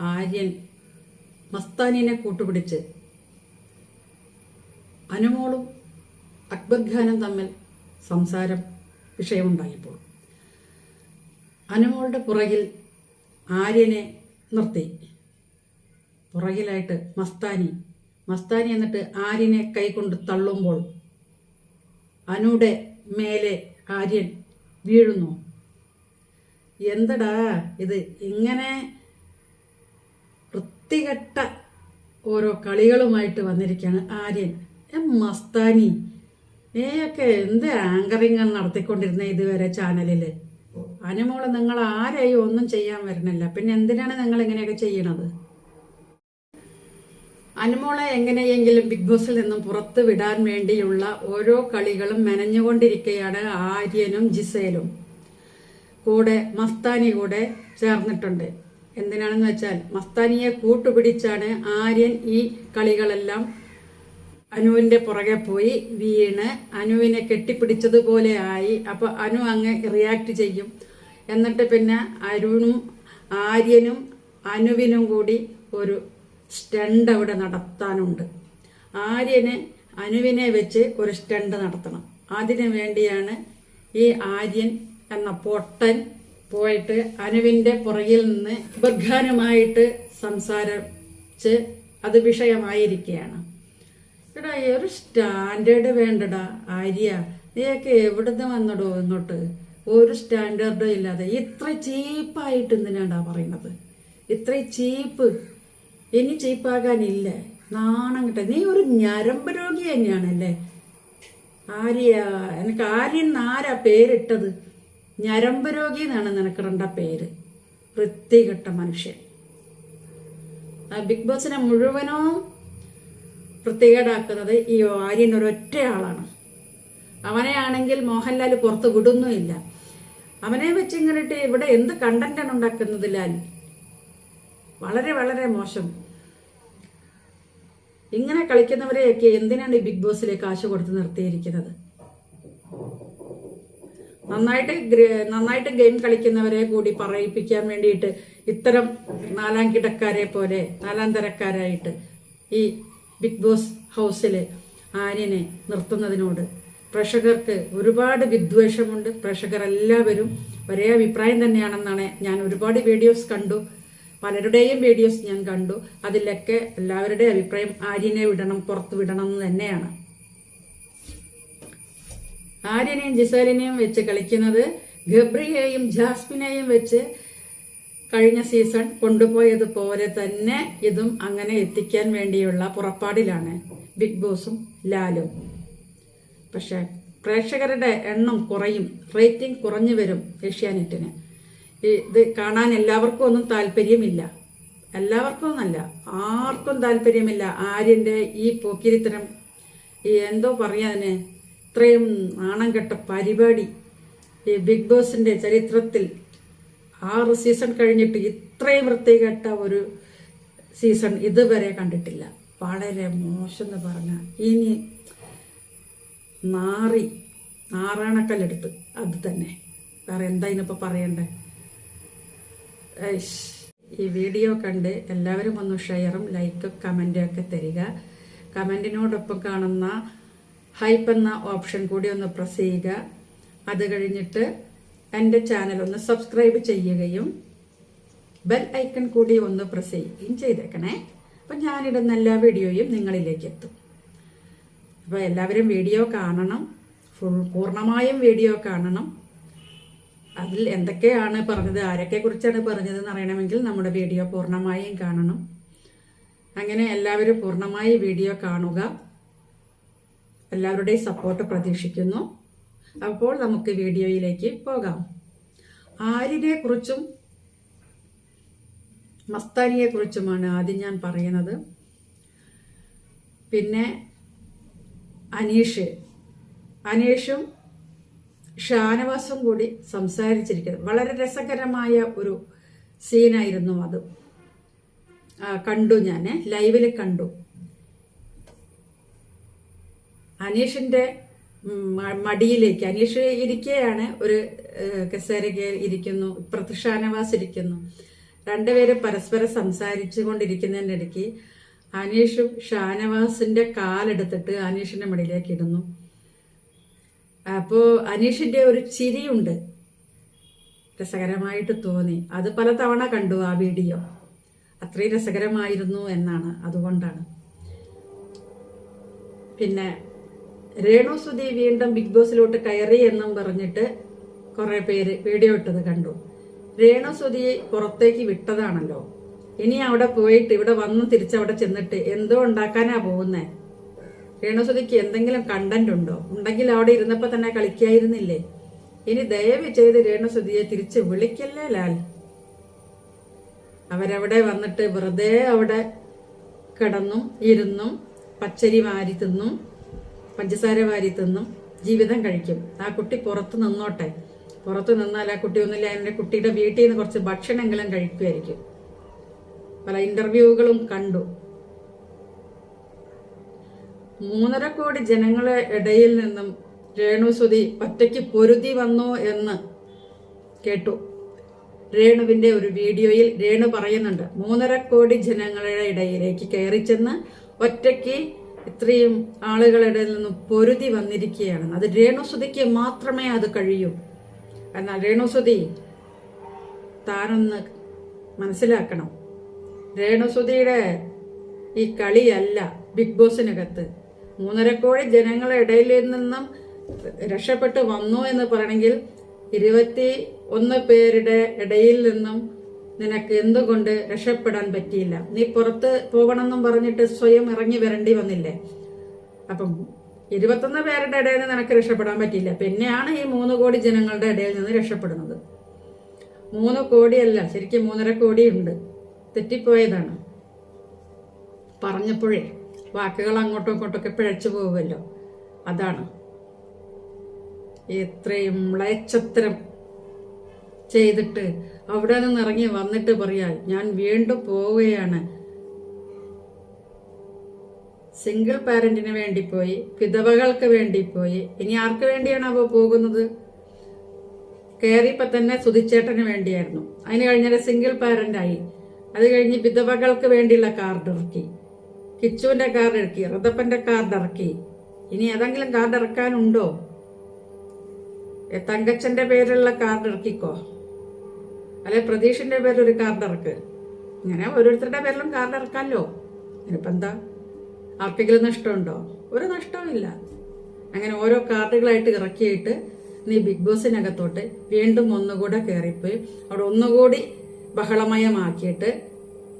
ആര്യൻ മസ്താനിനെ കൂട്ടുപിടിച്ച് അനുമോളും അക്ബർ ഖാനും തമ്മിൽ സംസാരം വിഷയമുണ്ടായപ്പോൾ അനുമോളുടെ പുറകിൽ ആര്യനെ നിർത്തി. പുറകിലായിട്ട് മസ്താനി. മസ്താനി എന്നിട്ട് ആര്യനെ കൈകൊണ്ട് തള്ളുമ്പോൾ അനുടെ മേലെ ആര്യൻ വീഴുന്നു. എന്തടാ ഇത് ഇങ്ങനെ വൃത്തികെട്ട ഓരോ കളികളുമായിട്ട് വന്നിരിക്കുകയാണ് ആര്യൻ എ മസ്താനി. നീയൊക്കെ എന്ത് ആങ്കറിങ് നടത്തിക്കൊണ്ടിരുന്ന ഇതുവരെ ചാനലിൽ അനുമോൾ നിങ്ങൾ ആരെയും ഒന്നും ചെയ്യാൻ വരുന്നില്ല. പിന്നെ എന്തിനാണ് നിങ്ങൾ ഇങ്ങനെയൊക്കെ ചെയ്യണത്? അനുമോളെ എങ്ങനെയെങ്കിലും ബിഗ് ബോസിൽ നിന്നും പുറത്ത് വിടാൻ വേണ്ടിയുള്ള ഓരോ കളികളും മെനഞ്ഞുകൊണ്ടിരിക്കുകയാണ് ആര്യനും ജിസേലും. കൂടെ മസ്താനി കൂടെ ചേർന്നിട്ടുണ്ട്. എന്തിനാണെന്ന് വെച്ചാൽ മസ്താനിയെ കൂട്ടുപിടിച്ചാണ് ആര്യൻ ഈ കളികളെല്ലാം അനുവിന്റെ പുറകെ പോയി വീണ് അനുവിനെ കെട്ടിപ്പിടിച്ചതുപോലെ ആയി അപ്പോൾ അനു അങ്ങ് റിയാക്ട് ചെയ്യും. എന്നിട്ട് പിന്നെ അരുണും ആര്യനും അനുവിനും കൂടി ഒരു സ്റ്റണ്ട് അവിടെ നടത്താനുണ്ട്. ആര്യന് അനുവിനെ വെച്ച് ഒരു സ്റ്റണ്ട് നടത്തണം. അതിനു വേണ്ടിയാണ് ഈ ആര്യൻ എന്ന പൊട്ടൻ പോയിട്ട് അനുവിന്റെ പുറകിൽ നിന്ന് ബർഖാനുമായിട്ട് സംസാരിച്ച് അത് വിഷയമായിരിക്കുകയാണ്. എടാ ഒരു സ്റ്റാൻഡേർഡ് വേണ്ടടാ ആര്യ. നീയൊക്കെ എവിടുന്ന് വന്നടോ ഇങ്ങോട്ട്? ഒരു സ്റ്റാൻഡേർഡും ഇല്ലാതെ. ഇത്ര ചീപ്പായിട്ട് എന്തിനാണ്ടാ പറയുന്നത്? ഇത്ര ചീപ്പ്. ഇനി ചീപ്പാകാനില്ല. നാണം കിട്ട നീ ഒരു ഞരമ്പ് രോഗി തന്നെയാണല്ലേ? ആര്യ എനിക്ക് ആര്യൻ ആരാ പേരിട്ടത്. ഞരമ്പ് രോഗി എന്നാണ് നിനക്കിടേണ്ട പേര്. വൃത്തികെട്ട മനുഷ്യൻ. ആ ബിഗ് ബോസിനെ മുഴുവനോ വൃത്തികേടാക്കുന്നത് ഈ ആര്യൻ ഒരൊറ്റ ആളാണ് അവനെ ആണെങ്കിൽ മോഹൻലാൽ പുറത്ത് വിടുന്നുമില്ല. അവനെ വെച്ച് ഇങ്ങനെ ഇവിടെ എന്ത് കണ്ടന്റാണ് ഉണ്ടാക്കുന്നത് ലാൽ? വളരെ വളരെ മോശം. ഇങ്ങനെ കളിക്കുന്നവരെയൊക്കെ എന്തിനാണ് ഈ ബിഗ് ബോസിലേക്ക് കാശ് കൊടുത്ത് നിർത്തിയിരിക്കുന്നത്? നന്നായിട്ട് നന്നായിട്ട് ഗെയിം കളിക്കുന്നവരെ കൂടി പറയിപ്പിക്കാൻ വേണ്ടിയിട്ട് ഇത്തരം നാലാം കിടക്കാരെ പോലെ നാലാം തരക്കാരായിട്ട് ഈ ബിഗ് ബോസ് ഹൗസിൽ ആര്യനെ നിർത്തുന്നതിനോട് പ്രേക്ഷകർക്ക് ഒരുപാട് വിദ്വേഷമുണ്ട്. പ്രേക്ഷകർ എല്ലാവരും ഒരേ അഭിപ്രായം തന്നെയാണെന്നാണ് ഞാൻ ഒരുപാട് വീഡിയോസ് കണ്ടു. പലരുടെയും വീഡിയോസ് ഞാൻ കണ്ടു. അതിലൊക്കെ എല്ലാവരുടെയും അഭിപ്രായം ആര്യനെ വിടണം പുറത്ത് വിടണം എന്ന് തന്നെയാണ്. ആര്യനെയും ജിസേലിനെയും വെച്ച് കളിക്കുന്നത് ഗബ്രിയെയും ജാസ്മിനെയും വെച്ച് കഴിഞ്ഞ സീസൺ കൊണ്ടുപോയതുപോലെ തന്നെ ഇതും അങ്ങനെ എത്തിക്കാൻ വേണ്ടിയുള്ള പുറപ്പാടിലാണ് ബിഗ് ബോസും ലാലും. പക്ഷെ പ്രേക്ഷകരുടെ എണ്ണം കുറയും റേറ്റിംഗ് കുറഞ്ഞു വരും ഏഷ്യാനെറ്റിന്. ഇത് കാണാൻ എല്ലാവർക്കും ഒന്നും താല്പര്യമില്ല. എല്ലാവർക്കും ഒന്നല്ല ആർക്കും താല്പര്യമില്ല ആര്യന്റെ ഈ പോക്കിരിത്തരം. ഈ എന്തോ പറയാന്? ഇത്രയും നാണം കെട്ട പരിപാടി ഈ ബിഗ് ബോസിന്റെ ചരിത്രത്തിൽ ആറ് സീസൺ കഴിഞ്ഞിട്ട് ഇത്രയും വൃത്തികെട്ട ഒരു സീസൺ ഇതുവരെ കണ്ടിട്ടില്ല. വളരെ മോശം എന്ന് പറഞ്ഞ. ഇനി നാറി നാറാണക്കല്ലെടുത്ത്. അത് തന്നെ. വേറെ എന്താ ഇനിയിപ്പോൾ പറയണ്ടേ. ഈ വീഡിയോ കണ്ട് എല്ലാവരും ഒന്ന് ഷെയറും ലൈക്കും കമന്റും ഒക്കെ തരിക. കമന്റിനോടൊപ്പം കാണുന്ന ഹൈപ്പ് എന്ന ഓപ്ഷൻ കൂടി ഒന്ന് പ്രസ് ചെയ്യുക. അത് കഴിഞ്ഞിട്ട് എന്റെ ചാനൽ ഒന്ന് സബ്സ്ക്രൈബ് ചെയ്യുകയും ബെൽ ഐക്കൺ കൂടി ഒന്ന് പ്രസ് ചെയ്യുകയും ചെയ്തേക്കണേ. അപ്പം ഞാനിടുന്ന എല്ലാ വീഡിയോയും നിങ്ങളിലേക്ക് എത്തും. അപ്പോൾ എല്ലാവരും വീഡിയോ കാണണം. ഫുൾ പൂർണമായും വീഡിയോ കാണണം. അതിൽ എന്തൊക്കെയാണ് പറഞ്ഞത് ആരൊക്കെ കുറിച്ചാണ് പറഞ്ഞതെന്ന് അറിയണമെങ്കിൽ നമ്മുടെ വീഡിയോ പൂർണമായും കാണണം. അങ്ങനെ എല്ലാവരും പൂർണമായി വീഡിയോ കാണുക. എല്ലാവരുടെയും സപ്പോർട്ട് പ്രതീക്ഷിക്കുന്നു. അപ്പോൾ നമുക്ക് വീഡിയോയിലേക്ക് പോകാം. ആര്യനെ കുറിച്ചും മസ്താനിയെ കുറിച്ചുമാണ് ആദ്യം ഞാൻ പറയുന്നത്. പിന്നെ അനീഷ്. അനീഷും ഷാനവാസും കൂടി സംസാരിച്ചിരിക്കുന്നത്. വളരെ രസകരമായ ഒരു സീനായിരുന്നു അത്. കണ്ടു ഞാൻ ലൈവിൽ കണ്ടു. മ- മടിയിലേക്ക്. അനീഷ് ഇരിക്കുകയാണ് ഒരു കസേരയ്ക്ക് ഇരിക്കുന്നു ഇപ്പുറത്ത് ഷാനവാസ് ഇരിക്കുന്നു. രണ്ടുപേരും പരസ്പരം സംസാരിച്ചു കൊണ്ടിരിക്കുന്നതിന്റെ ഇടയ്ക്ക് അനീഷും ഷാനവാസിന്റെ കാലെടുത്തിട്ട് അനീഷിന്റെ മടിയിലേക്ക് ഇടുന്നു. അപ്പോൾ അനീഷിന്റെ ഒരു ചിരിയുണ്ട്. രസകരമായിട്ട് തോന്നി. അത് പല തവണ കണ്ടു ആ വീഡിയോ. അത്രയും രസകരമായിരുന്നു എന്നാണ്. അതുകൊണ്ടാണ്. പിന്നെ രേണു സുധി വീണ്ടും ബിഗ് ബോസിലോട്ട് കയറി എന്നും പറഞ്ഞിട്ട് കുറെ പേര് വീഡിയോ ഇട്ടത് കണ്ടു. രേണു സുധി പുറത്തേക്ക് വിട്ടതാണല്ലോ. ഇനി അവിടെ പോയിട്ട് ഇവിടെ വന്ന് തിരിച്ചവിടെ ചെന്നിട്ട് എന്തോ ഉണ്ടാക്കാനാ പോകുന്നേ? രേണുസുതിക്ക് എന്തെങ്കിലും കണ്ടന്റ് ഉണ്ടോ? ഉണ്ടെങ്കിൽ അവിടെ ഇരുന്നപ്പോ തന്നെ കളിക്കായിരുന്നില്ലേ? ഇനി ദയവ് ചെയ്ത് രേണുസുതിയെ തിരിച്ച് വിളിക്കല്ലേ ലാൽ? അവരവിടെ വന്നിട്ട് വെറുതെ അവിടെ കിടന്നും ഇരുന്നും പച്ചരി വാരി തിന്നും പഞ്ചസാര വാരി തിന്നും ജീവിതം കഴിക്കും. ആ കുട്ടി പുറത്ത് നിന്നോട്ടെ. പുറത്ത് നിന്നാൽ ആ കുട്ടി ഒന്നില്ല എന്റെ കുട്ടിയുടെ വീട്ടിൽ നിന്ന് കുറച്ച് ഭക്ഷണമെങ്കിലും കഴിക്കുമായിരിക്കും. പല ഇന്റർവ്യൂകളും കണ്ടു. മൂന്നര കോടി ജനങ്ങളെ ഇടയിൽ നിന്നും രേണുസുതി ഒറ്റയ്ക്ക് പൊരുതി വന്നു എന്ന് കേട്ടു. രേണുവിന്റെ ഒരു വീഡിയോയിൽ രേണു പറയുന്നുണ്ട് മൂന്നര കോടി ജനങ്ങളുടെ ഇടയിലേക്ക് കയറി ചെന്ന് ഒറ്റയ്ക്ക് ഇത്രയും ആളുകളുടെ നിന്നും പൊരുതി വന്നിരിക്കുകയാണ്. അത് രേണുസുതിക്ക് മാത്രമേ അത് കഴിയൂ. എന്നാൽ രേണുസുതി താനൊന്ന് മനസ്സിലാക്കണം. രേണുസുതിയുടെ ഈ കളിയല്ല ബിഗ് ബോസിനകത്ത്. മൂന്നര കോടി ജനങ്ങളെ ഇടയിൽ നിന്നും രക്ഷപ്പെട്ട് വന്നു എന്ന് പറയണമെങ്കിൽ ഇരുപത്തി ഒന്ന് പേരുടെ ഇടയിൽ നിന്നും നിനക്ക് എന്തുകൊണ്ട് രക്ഷപ്പെടാൻ പറ്റിയില്ല? നീ പുറത്ത് പോകണമെന്നും പറഞ്ഞിട്ട് സ്വയം ഇറങ്ങി വരേണ്ടി വന്നില്ലേ? അപ്പം ഇരുപത്തൊന്ന് പേരുടെ ഇടയിൽ നിന്ന് നിനക്ക് രക്ഷപ്പെടാൻ പറ്റിയില്ല. പിന്നെയാണ് ഈ മൂന്ന് കോടി ജനങ്ങളുടെ ഇടയിൽ നിന്ന് രക്ഷപ്പെടുന്നത്. മൂന്ന് കോടിയല്ല ശരിക്കും മൂന്നര കോടിയുണ്ട്. തെറ്റിപ്പോയതാണ്. പറഞ്ഞപ്പോഴേ വാക്കുകൾ അങ്ങോട്ടും ഇങ്ങോട്ടൊക്കെ പിഴച്ചു പോകുമല്ലോ അതാണ്. ഇത്രയും മ്ലേച്ഛത്തരം ചെയ്തിട്ട് അവിടെ നിന്ന് ഇറങ്ങി വന്നിട്ട് പറയാ ഞാൻ വീണ്ടും പോവുകയാണ്. സിംഗിൾ പാരന്റിന് വേണ്ടി പോയി വിധവകൾക്ക് വേണ്ടി പോയി. ഇനി ആർക്ക് വേണ്ടിയാണ് അവ പോകുന്നത്? കയറിയപ്പോ തന്നെ സുധിച്ചേട്ടന് വേണ്ടിയായിരുന്നു. അതിന് കഴിഞ്ഞാൽ സിംഗിൾ പാരന്റ് ആയി. അത് കഴിഞ്ഞ് വിധവകൾക്ക് വേണ്ടിയുള്ള കാർഡ് ഇറക്കി. കിച്ചുവിന്റെ കാർഡ് ഇറക്കി ഋതപ്പന്റെ കാർഡ് ഇറക്കി. ഇനി ഏതെങ്കിലും കാർഡ് ഇറക്കാനുണ്ടോ? തങ്കച്ചന്റെ പേരിലുള്ള കാർഡ് ഇറക്കിക്കോ? അല്ലെ പ്രതീഷിന്റെ പേരിൽ ഒരു കാർഡ് ഇറക്ക്. ഇങ്ങനെ ഓരോരുത്തരുടെ പേരിലും കാർഡ് ഇറക്കാമല്ലോ ഇനിയിപ്പോ എന്താ? ആർക്കെങ്കിലും നഷ്ടമുണ്ടോ? ഒരു നഷ്ടവുമില്ല അങ്ങനെ ഓരോ കാർഡുകളായിട്ട് ഇറക്കിയിട്ട് നീ ബിഗ് ബോസിനകത്തോട്ട് വീണ്ടും ഒന്നുകൂടെ കയറിപ്പോയി അവിടെ ഒന്നുകൂടി ബഹളമയമാക്കിയിട്ട്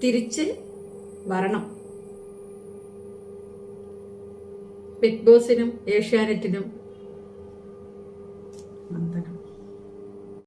തിരിച്ച് വരണം. ബിഗ് ബോസിനും ഏഷ്യാനെറ്റിനും.